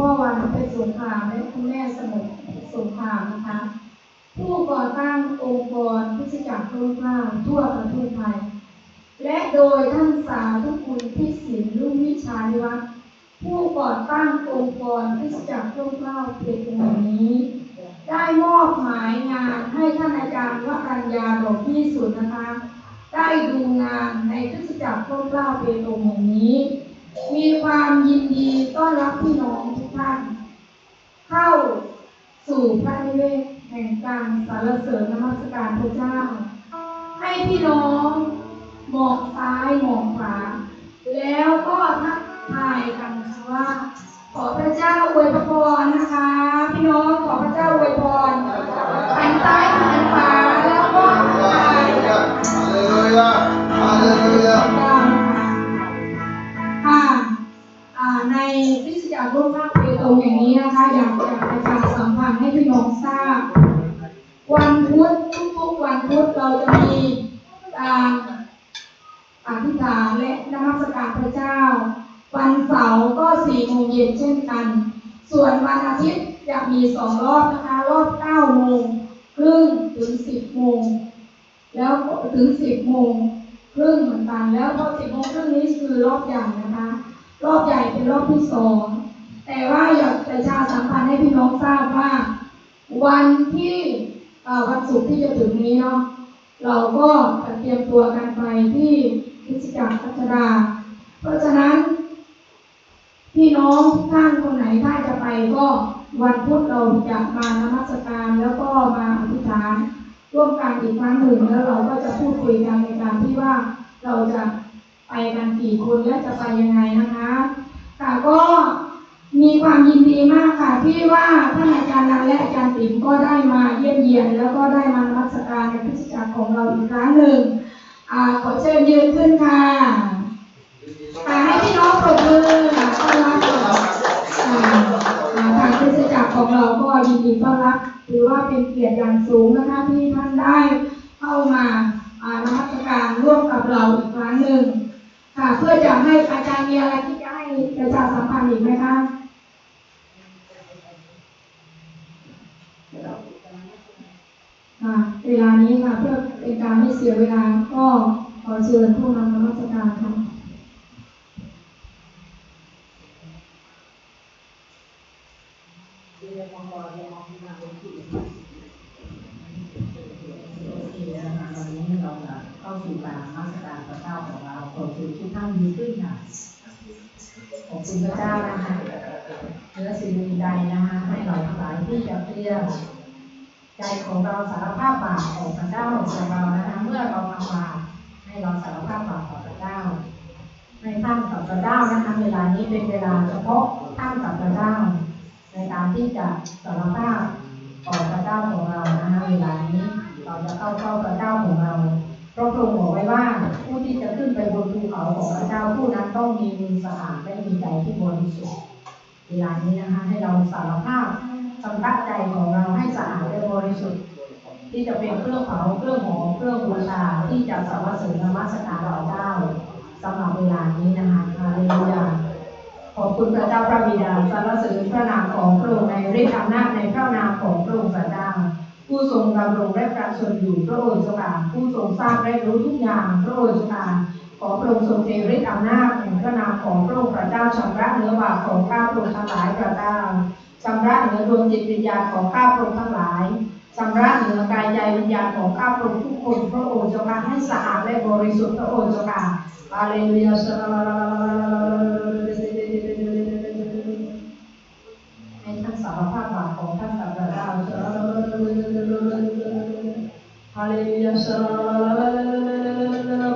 พ่อวันเป็นสงครามและคุณแม่สมุทรสงครามนะคะ ผู้ก่อตั้งองค์กรพิจจักรร่มเกล้าทั่วประเทศไทย และโดยท่านสาธุคุณพิสิทธิ์ลุ่งวิชานิวัฒน์ผู้ก่อตั้งองค์กรพิจจักรร่มเกล้าเพจแห่งนี้ ได้มอบหมายงานให้ท่านอาจารย์วรัญญาดอกที่สุดนะคะ ได้ดูงานในคริตจักรร่มเกล้าเปโตรแห่งนี้ มีความยินดีต้อนรับพี่น้อง ท่าน เข้าสู่พระนิเวศแห่งการสรรเสริญนมัสการพระเจ้า ให้พี่น้องมองซ้ายมองขวาแล้วก็ทักทายกันค่ะว่า ขอพระเจ้าอวยพรนะคะ พี่น้องขอพระเจ้าอวยพรหันซ้ายหันขวาแล้วก็ทักทาย Aleluya, aleluya. มอย่างนี้นะคะอยากจะประชาสัมพันธ์ให้พี่น้องทราบ วันพุธทุกๆวันพุธเราจะมีการอธิษฐานและนมัสการพระเจ้า วันเสาร์ก็สี่โมงเย็นเช่นกัน ส่วนวันอาทิตย์จะมีสองรอบนะคะรอบเก้าโมงครึ่งถึงสิบโมง แล้วถึงสิบโมงครึ่งเหมือนกัน แล้วพอสิบโมงครึ่งนี้คือรอบใหญ่นะคะ รอบใหญ่เป็นรอบที่สองแต่ว่าอยากประชาสัมพันธ์ให้พี่น้องทราบว่า วันที่เอ่อวันศุกร์ที่จะถึงนี้เนาะเราก็จะเตรียมตัวกันไปที่คริสตจักรพัชดา เพราะฉะนั้น พี่น้องทุกท่านคนไหนถ้าจะไปก็วันพุธเราจะมานมัสการแล้วก็มาอธิษฐาน ร่วมกันอีกครั้งหนึ่งแล้วเราก็จะพูดคุยกันในการที่ว่าเราจะไปกันกี่คนและจะไปยังไงนะคะค่ะก็มีความยินดีมากค่ะที่ว่าท่านอาจารย์นันและอาจารย์ติ๋มก็ได้มาเยี่ยมเยียน แล้วก็ได้มานมัสการในพิธีการของเราอีกครั้งหนึ่งอขอเชิญยืนขึ้นค่ะค่ะให้พี่น้องปรบมือต้อนรับ ของเราก็ยินดีต้อนรับถือว่าเป็นเกียรติอย่างสูงนะคะที่ท่านได้เข้ามาอ่านมัสการร่วมกับเราอีกครั้งหนึ่งค่ะเพื่อจะให้อาจารย์มีอะไรที่จะให้ประชาสัมพันธ์อีกไหมคะค่ะเวลานี้ค่ะเพื่อเป็นการไม่เสียเวลาก็ขอเชิญผู้นำนมัสการค่ะ วันนี้ เราจะเข้าสู่การนมัสการพระเจ้าของเราขอเชิญทุกท่านยืนขึ้นค่ะขอบคุณพระเจ้านะคะเนื้อสิ่งใดนะคะให้เราทั้งหลายที่จะเปลี่ยนใจของเราสารภาพบาปต่อพระเจ้าของเรานะคะเมื่อเราทำบาปให้เราสารภาพบาปต่อพระเจ้าให้ท่านกับพระเจ้านะคะเวลานี้เป็นเวลาเฉพาะท่านกับพระเจ้า ในการที่จะสารภาพต่อพระเจ้าของเรานะคะเวลานี้เราจะเข้าเฝ้าพระเจ้าของเราพระพระองค์บอกไว้ว่าผู้ที่จะขึ้นไปบนภูเขาของพระเจ้าผู้นั้นต้องมีมือสะอาดและมีใจที่บริสุทธิ์เวลานี้นะคะให้เราสารภาพชำระใจของเราให้สะอาดและบริสุทธิ์ที่จะเป็นเครื่องเผาเครื่องหอมเครื่องบูชาที่จะสรรเสริญนมัสการพระเจ้าสำหรับเวลานี้นะคะฮาเลลูยา ขอบคุณพ ระบิดาสรรเสริญพระนามของพระองค์ในฤทธิ์อำนาจในพระนามของพระองค์พระเจ้าผู้ทรงดำรงและประชนอยู่พระองค์เจ้าผู้ทรงทราบและรู้ทุกอย่างพระองค์เจ้าขอพระองค์ทรงเทฤทธิ์อำนาจแห่งพระนามของพระองค์พระเจ้าชำระเนื้อบาปของข้าพระองค์ทั้งหลายพระเจ้าชำระเนื้อดวงจิตวิญญาณของข้าพระองค์ทั้งหลายชำระเนื้อกายใจวิญญาณของข้าพระองค์ทุกคนพระองค์เจ้าให้สะอาดและบริสุทธิ์พระองค์เจ้าค่ะฮาเลลูยาให้ ฮาเลลูยา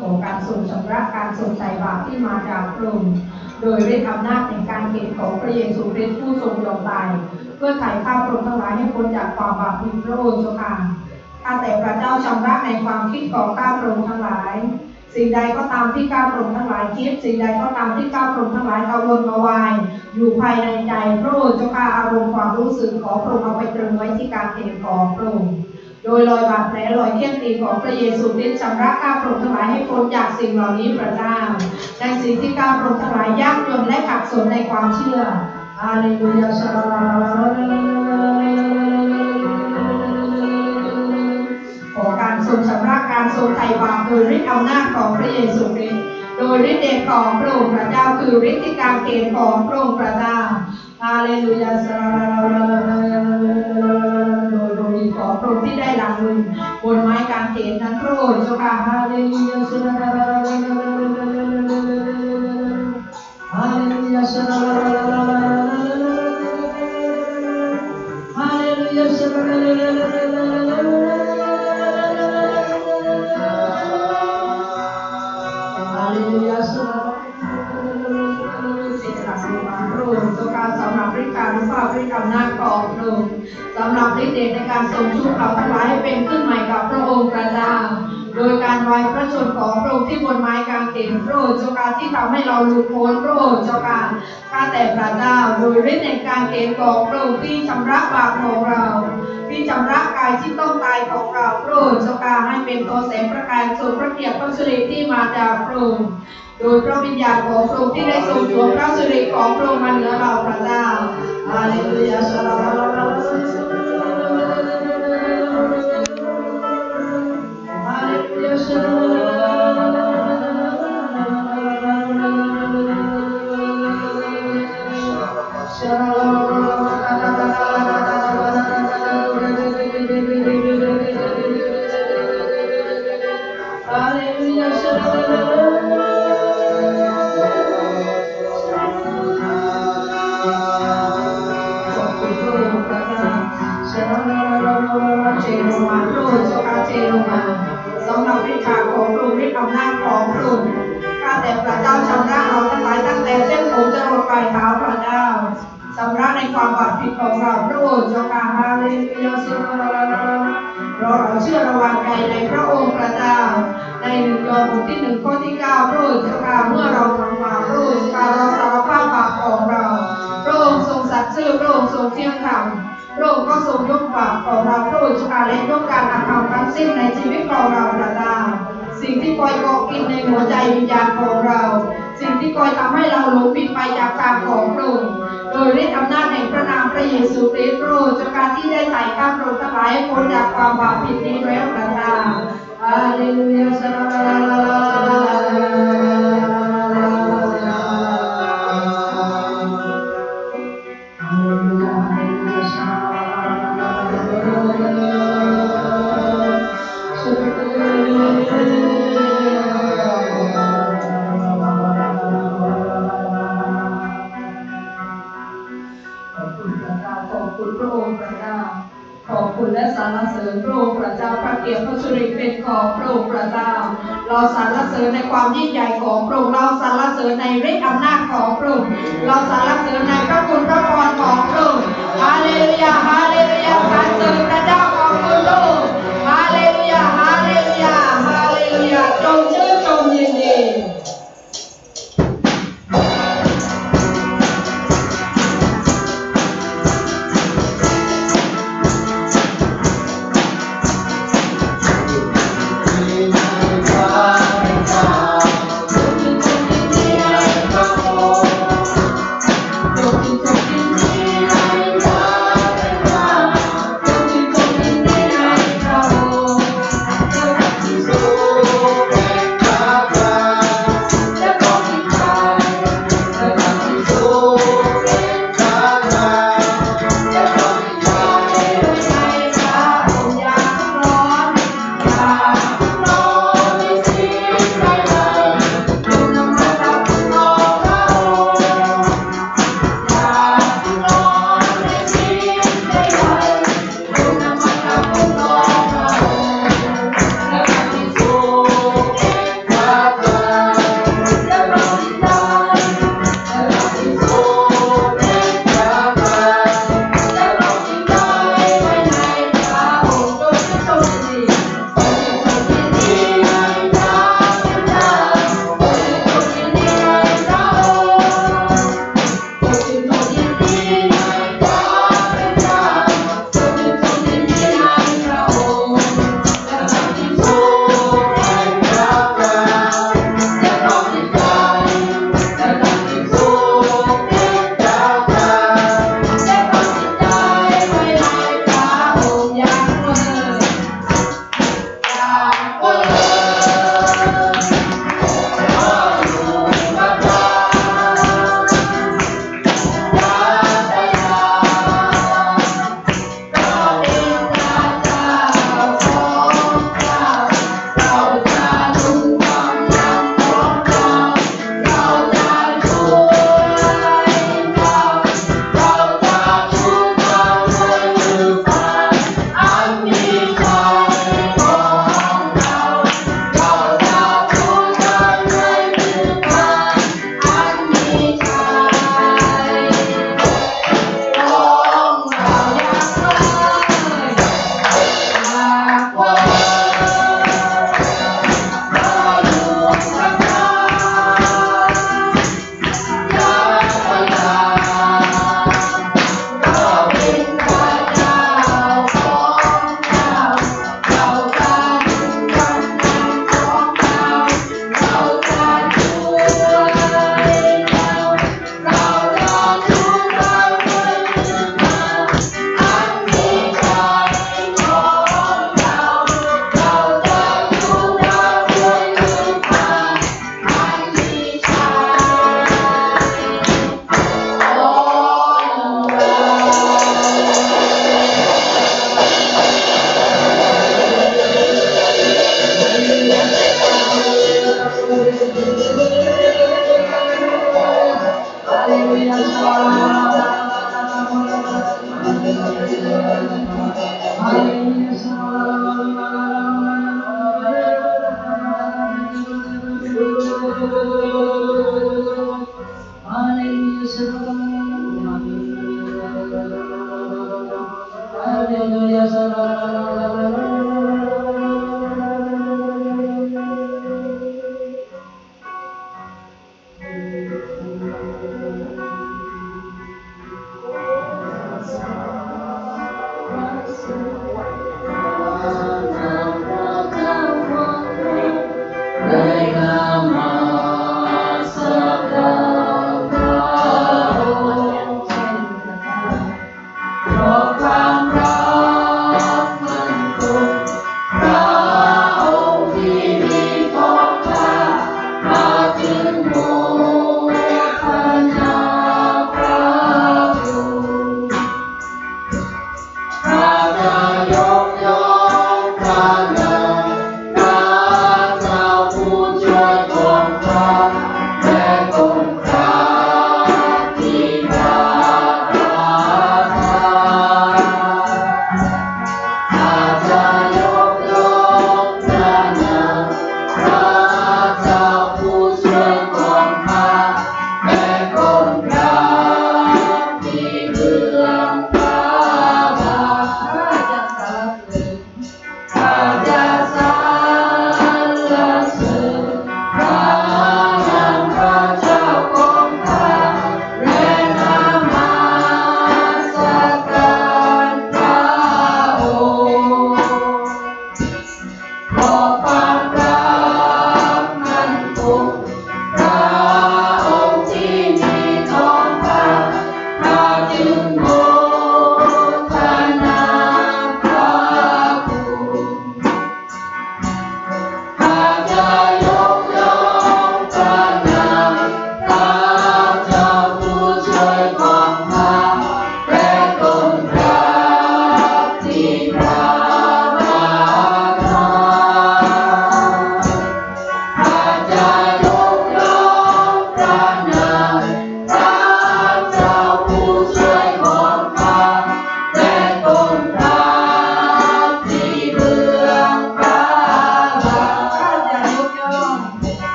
ขอการทรงชำระการทรงไถ่บาปที่มาจากพระองค์โดยฤทธิ์อำนาในการเกิดของพระเยซูคริสต์ผู้ทรงยอมตาย เพื่อไถ่ข้าพระองค์ทั้งหลายให้พ้นจากความบาปผิดพระองค์เจ้าค่ะข้าแต่พระเจ้าชำระในความคิดของข้าพระองค์ทั้งหลาย สิ่งใดก็ตามที่ข้าพระองทั้งหลายคิด สิ่งใดก็ตามที่ข้าพระองทั้งหลายกังวลกวาย อยู่ภายในใจพระองค์เจ้าค่ะอารมณ์ความรู้สึกของพระองค์เอาไปตรึงไว้ที่การเกิดของพระองค์โดยรอยบาดแผลรอยเขี้ยนตีของพระเยซูคริสต์ชำระข้าพระองทั้งหลายให้พ้นจากสิ่งเหล่านี้พระเจ้าในสิ่งที่ข้าพระองทั้งหลายยากจนและขัดสนในความเชื่อฮาเลลูยาชาลาขอการทรงชำระารทรงไถ่บาปโดยฤทธิ์อำนาจของพระเยซูคริสต์โดยฤทธิ์เดชของพระองค์พระเจ้าคือฤทธิการเกณฑ์ของพระองค์พระเจ้าฮาเลลูยาชาลาลาลาลาลาโดยโดยของพระองค์ที่ได้หลังมือบนไม้กางเขนนั้นพระองค์เจ้าค่ะฮาเลลูยาชาลาลาลาลาลาลาลา Hallelujah, Hallelujah, Hallelujah, การรู้ว่าฤทธิ์อำนาจของพระองค์สำหรับฤทธิ์เดชในการทรงชุบเราทั้งหลายให้เป็นขึ้นใหม่กับพระองค์พระเจ้าโดยการไว้พระชนของพระองค์ที่บนไม้กางเขนพระองค์เจ้าการที่ทำให้เราหลุดพ้นพระองค์เจ้าการข้าแต่พระเจ้าโดยฤทธิ์ในการเขนของพระองค์ที่ชำระบาปของเรา ที่ชำระกายที่ต้องตายของเราพระองค์เจ้าการให้เป็นตัวแสงประกายทรงพระเกียรติพระสิริที่มาจากพระองค์โดยพระวิญญาณของพระองค์ที่ได้ทรงสวมพระสิริของพระองค์มาเหนือเราพระเจ้า ฮา คอยเกาะกินในหัวใจวิญญาณของเรา สิ่งที่คอยทำให้เราหลงผิดไปจากทางของพระองค์โดยฤทธิ์อำนาจแห่งพระนามพระเยซูคริสต์พระองค์จากการที่ได้ไถ่ข้าพระทั้งหลายให้พ้นจากความบาปผิดนี้แล้วกระเจ้าฮาเลลูยาสลาลาลา กียรติพระสุริเป็นของพระองค์พระเจ้า เราสรรเสริญในความยิ่งใหญ่ของพระองค์ เราสรรเสริญในฤทธิอำนาจของพระองค์ เราสรรเสริญในพระคุณพระพรของพระองค์ ฮาเลลูยาฮา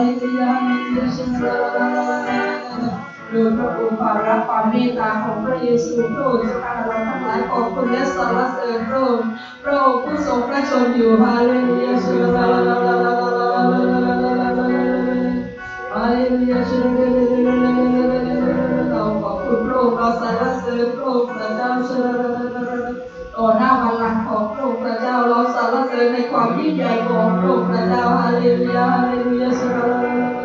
ริยาในเยซูโดยพระองค์ปารับความเมตตาของพระเยซูพระองสการเราทั้งหลายขอบคุณและสรรเสริญพระองค์พระองค์ผู้ทรงพระชนอยู่ฮาเลลูยาเชูลลาฮาเลลูยาเชูลาเราขอบคุณพระองค์เราสรรเสริญพระองค์พระเจ้าชูลต่อหน้าวัลัง ริญในความยิ่งใหญ่ของพระองค์พระเจ้าฮาเลลูยาฮาเลลูยาสร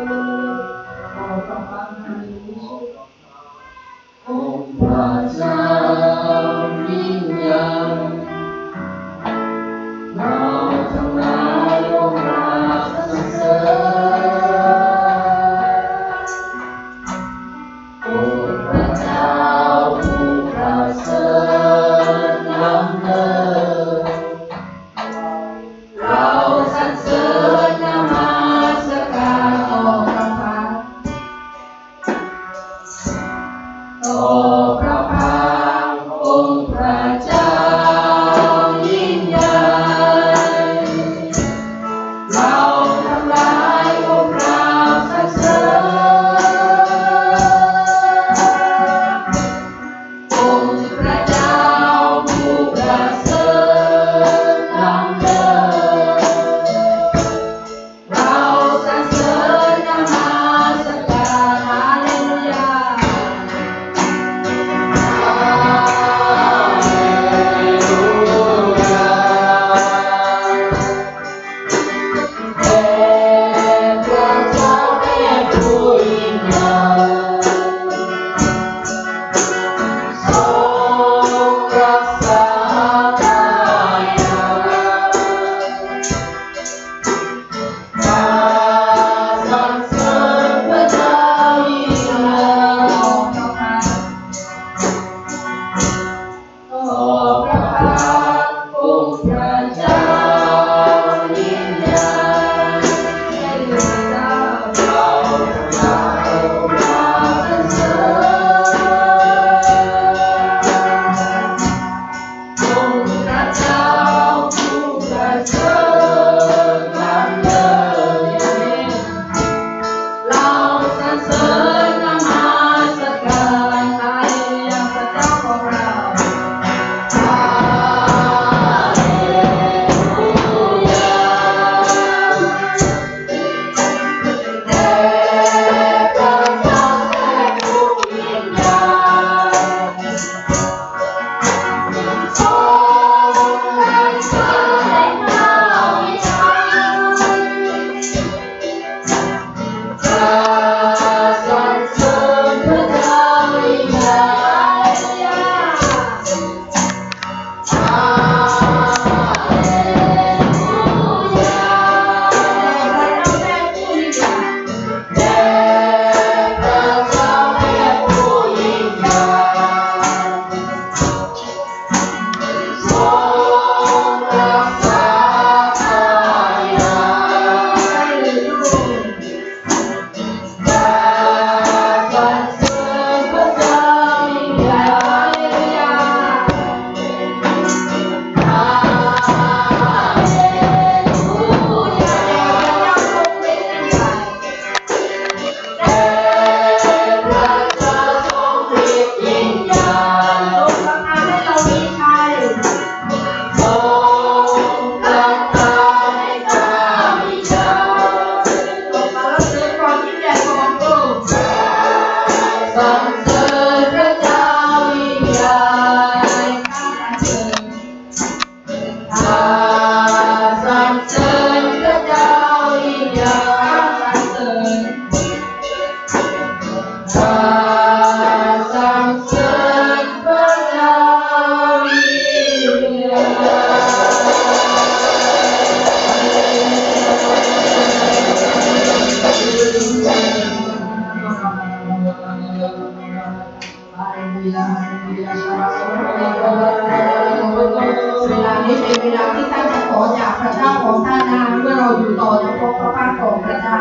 พระเจ้าของท่านนาเมื่อเราอยู่ต่อจะพบพระพักของพระเจ้า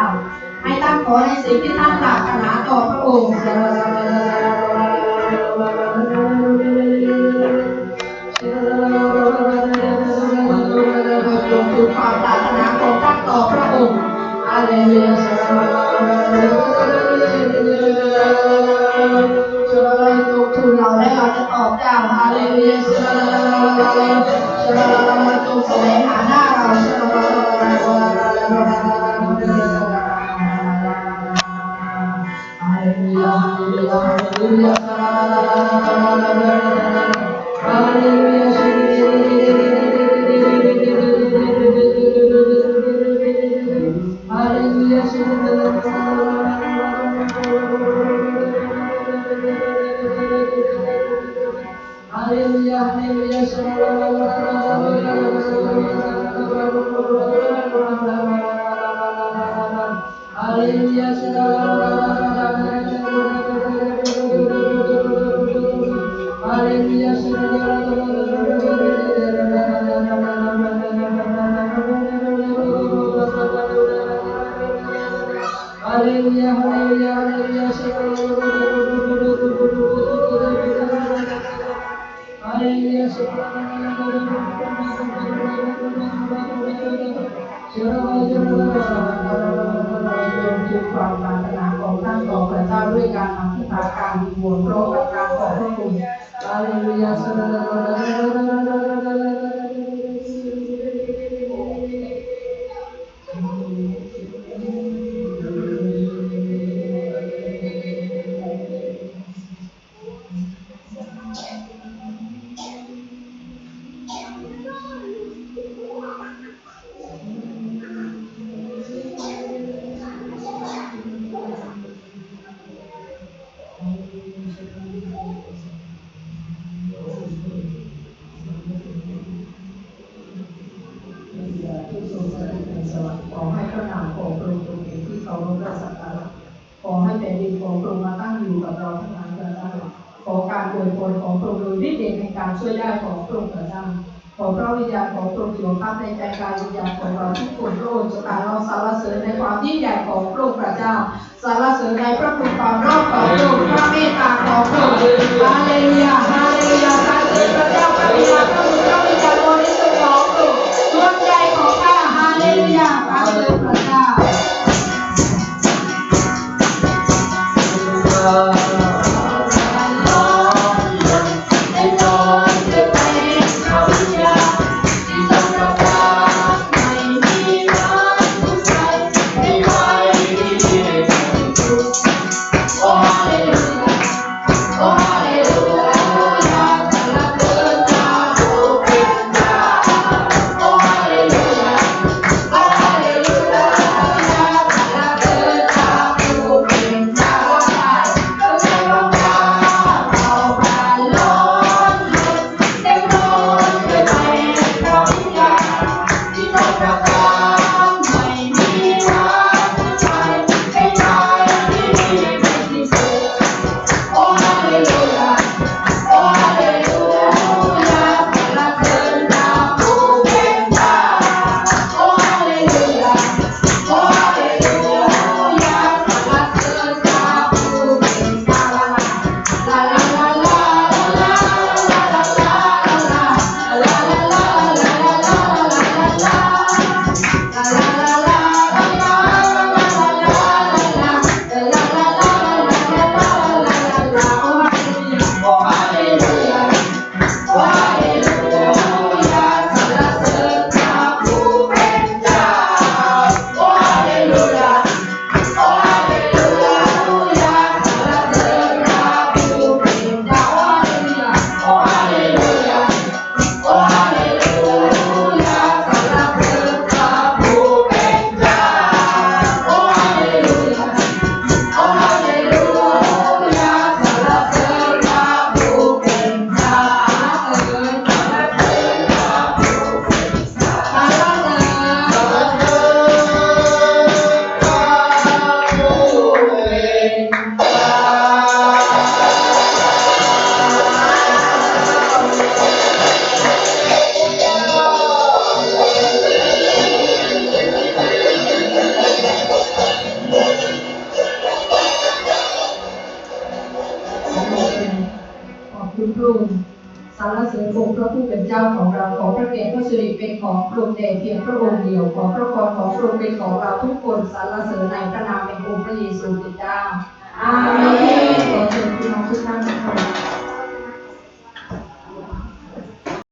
ให้ตั้งขอในสิ่งที่ตั้งปรารถนาต่อพระองค์